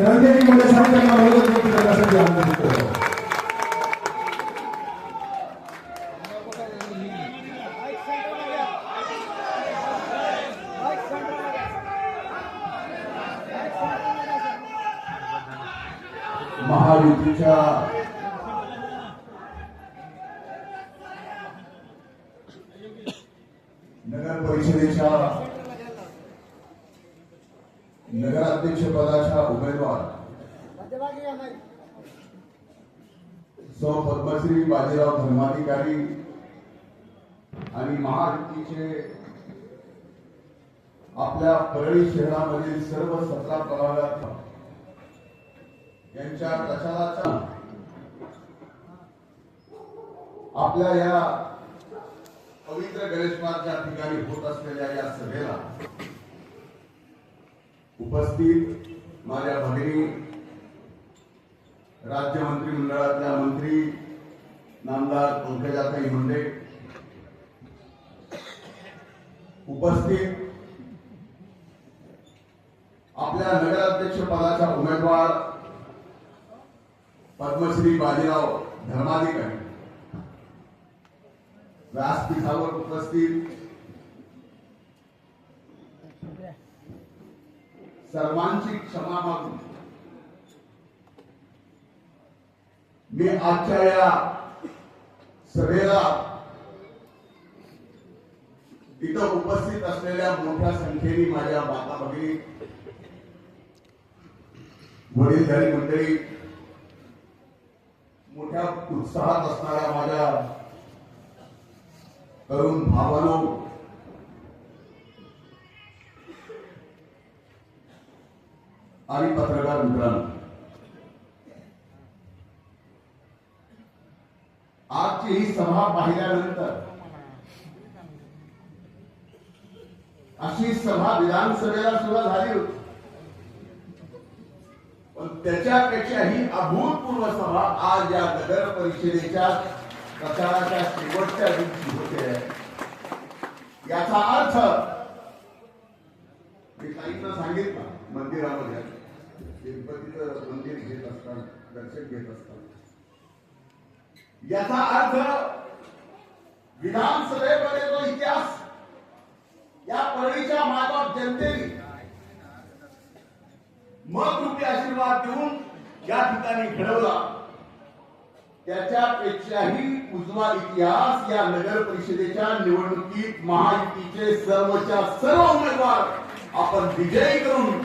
रंगेरी मदत करण्यासाठी महायुतीच्या नगर परिषदेच्या नगराध्यक्ष पदाच्या उमेदवार सौ पद्मश्री बाजीराव धर्माधिकारी आणि महायुतीचे आपल्या परळी शहरामधील सर्व सतरा प्रभागात यांच्या प्रचाराचा आपल्या या पवित्र गणेशमारच्या ठिकाणी होत असलेल्या या सभेला उपस्थित माझ्या भगिनी राज्य मंत्रिमंडळातल्या मंत्री नामदार पंकजाताई मुंडे उपस्थित आपल्या नगराध्यक्ष पदाच्या उमेदवार पद्मश्री बाजीराव धर्माधिकारी व्यासपीठावर उपस्थित सर्वांची क्षमा मागून मी आजच्या या सभेला इथं उपस्थित असलेल्या मोठ्या संख्येने माझ्या माता भगिनी वडीलधारी मंडळी मोठ्या उत्साहात असणाऱ्या माझ्या तरुण भावानो आणि पत्रकार मित्रांनो. आजची ही सभा पाहिल्यानंतर अशी सभा विधानसभेला सुद्धा झाली होती. पण त्याच्यापेक्षा ही अभूतपूर्व सभा आज या नगर परिषदेच्या प्रचाराच्या शेवटच्या दिवशी होते. याचा अर्थ मी काहींना सांगितलं मंदिरामध्ये. गणपतीचं मंदिर घेत असतात दर्शन घेत असतात. याचा अर्थ विधानसभेमध्ये जो इतिहास या परळीच्या मायबाप जनतेने मग रुपये आशीर्वाद देऊन या ठिकाणी घडवला. त्याच्यापेक्षाही उजवा इतिहास या नगर परिषदेच्या निवडणुकीत महायुतीचे सर्वच्या सर्व उमेदवार आपण विजयी करून